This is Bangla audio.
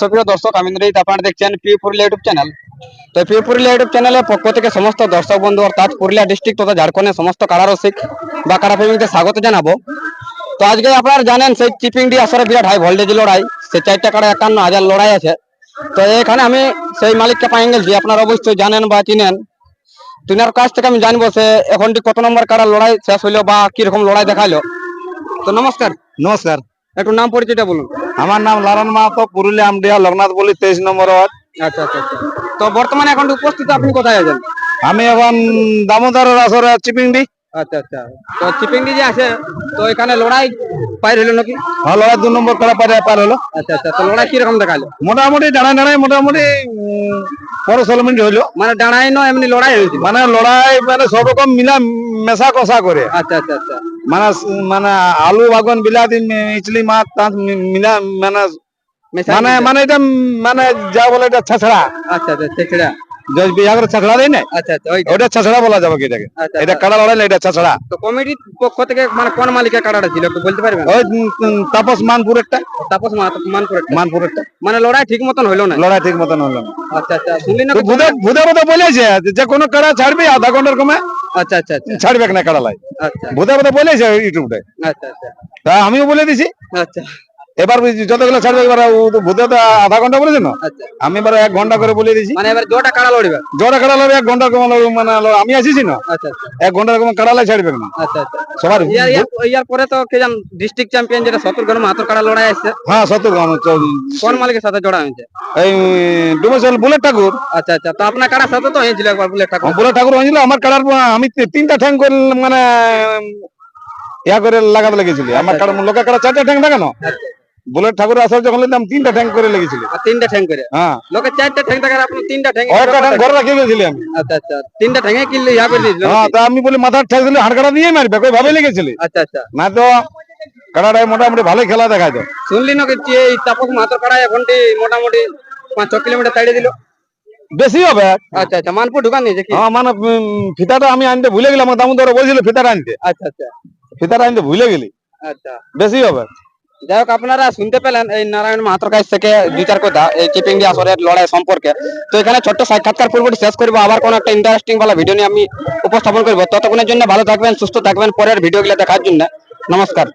সুপ্রিয় দর্শক আমি আপনারা দেখছেন পি পুরুলিয়া ইউটিউব চ্যানেল তো পি পুরুলিয়া ইউটিউব চ্যানেলের পক্ষ থেকে সমস্ত দর্শক বন্ধু অর্থাৎ পুরুলিয়া ডিস্ট্রিক্ট তথা ঝাড়খণ্ডের সমস্ত কারারসিক বা কারাপ্রেমীদের স্বাগত জানাব। তো আজকে আপনারা জানেন সেই চিপিংডি আসরে বিরাট হাই ভোল্টেজ লড়াই সে চারটা কারা একান্ন হাজার লড়াই আছে। তো এখানে আমি সেই মালিককে পাই গেছি আপনারা অবশ্যই জানেন বা চিনেন। তিনার কাছ থেকে আমি জানব সে এখন কত নম্বর কারা লড়াই শেষ হইল বা কীরকম লড়াই দেখাইলো। তো নমস্কার। নমস্কার। একটু নাম পরিচয়টা বলুন। আমার নাম লালন মাহাতো পুরুলিয়া আমডিহা লোকনাথ বলি তেইশ নম্বর ওয়ার্ড। আচ্ছা আচ্ছা আচ্ছা। তো বর্তমানে এখন উপস্থিত আপনি কোথায় আছেন? আমি এখন দামোদরের আসরে চিপিংডি। আচ্ছা আচ্ছা। তো চিপিংডি যে আছে তো এখানে লড়াই পাই হলো নাকি? হ্যাঁ লড়াই দু নম্বর করা পারে পার হলো। আচ্ছা আচ্ছা। তো লড়াই কীরকম দেখাল? মোটামুটি দাঁড়ায় দাঁড়ায় মোটামুটি পনেরো ষোলো মিনিট হইল। মানে দাঁড়াই নয় এমনি লড়াই হয়েছিল? মানে লড়াই মানে সব রকম মিলা মেশা কষা করে। আচ্ছা আচ্ছা আচ্ছা। মানে মানে আলু বাগন বিলাতি মি- ইচলি মাছ মিলা মানে মানে মানে এটা মানে যা বলে এটা ছাছড়া। আচ্ছা আচ্ছা ছেঁচড়া যে বিয়া করে ছাছড়া দেয় না? আচ্ছা আচ্ছা ওটা ছাছড়া বলা যাবে কি এটাকে? আচ্ছা এটা আচ্ছা। কাড়া লড়াই না এটা ছাছড়া। তো কমিটির পক্ষ থেকে মানে কোন মালিকের কাটাটা ছিল একটু বলতে পারবেন? ওই তাপস মানপুর একটা তাপস মানপুর মানপুর একটা মানে লড়াই ঠিক মতন হইল না? লড়াই ঠিক মতন হলো না। আচ্ছা আচ্ছা শুনলি না ভুদে ভুদে ভুদে বলেছে যে কোনো কাড়া ছাড়বি আধা ঘণ্টার কমে। আচ্ছা আচ্ছা আচ্ছা। ছাড়বে না কাড়ালাই বোধা আচ্ছা ভুদে বলেছে ইউটিউবে আচ্ছা আচ্ছা। তা আমিও বলে দিছি। আচ্ছা। এবার বুঝছি যতগুলো ছাড়বে এবার ও তো আধা ঘণ্টা বলেছে না? আচ্ছা। আমি এবার এক ঘণ্টা করে বলে দিছি মানে এবার জোটা কাড়া লড়িবে? কাড়া লাগবে এক ঘণ্টা মানে আমি আসিছি না। আচ্ছা আচ্ছা। এক ঘণ্টা কমে কাড়া লাই ছাড়বে না সবার ইয়ার পরে তো কে জান ডিস্ট্রিক্ট চ্যাম্পিয়ন যেটা সত্তর গণ মাত্র কাড়া লড়াই আসছে। হ্যাঁ কোন মালিকের সাথে জোড়া হয়েছে? এই ডুমেশল বুলেট ঠাকুর। আচ্ছা আচ্ছা। তো আপনার কাড়ার সাথে তো হয়েছিল একবার বুলেট ঠাকুর? বুলেট ঠাকুর হয়েছিল। আমার কাড়ার আমি তিনটা ঠ্যাং করে মানে ইয়া করে লাগাতে লেগেছিল। আমার কাড়া লোকের কাড়া চারটা ঠ্যাং লাগানো বুলেট ঠাকুর আসার যখন আমি তিনটা ঠ্যাং করে লেগেছিল। আর তিনটা ঠ্যাং করে? হ্যাঁ। লোকে চারটা ঠ্যাং থাকে আর আপনি তিনটা ঠ্যাং একটা ঠ্যাং ঘরে রাখে গেছিলি আমি। আচ্ছা আচ্ছা। তিনটা ঠ্যাঙে কিনলে ইয়া করে হ্যাঁ তা আমি বলি মাথার ঠ্যাং দিলে হাড়কাটা দিয়ে মারবে কই ভাবে লেগেছিলি। আচ্ছা আচ্ছা। না তো কাড়াটাই মোটামুটি ভালোই খেলা দেখায় তো শুনলি না কি এই তাপস মাত্র কাড়া এখনটি মোটামুটি পাঁচ ছ কিলোমিটার তাড়িয়ে দিল? বেশি হবে। আচ্ছা আচ্ছা। মানপুর ঢুকান নিয়েছে কি? হ্যাঁ মানে ফিতাটা আমি আনতে ভুলে গেলাম দামোদর বলছিল ফিতাটা আনতে। আচ্ছা আচ্ছা। ফিতাটা আনতে ভুলে গেলি। আচ্ছা। বেশি হবে। যাই হোক, আপনারা শুনতে পেলেন এই নারায়ণ মাহাতোর কাছ থেকে দুই চার কথা, এই চিপিংডি আসরের লড়াই সম্পর্কে। তো এখানে ছোট্ট সাক্ষাৎকার পূর্বটি শেষ করব। আবার কোনো একটা ইন্টারেস্টিং ভালো ভিডিও নিয়ে আমি উপস্থাপন করব। ততক্ষণের জন্য ভালো থাকবেন, সুস্থ থাকবেন। পরের ভিডিওগুলো দেখার জন্য নমস্কার।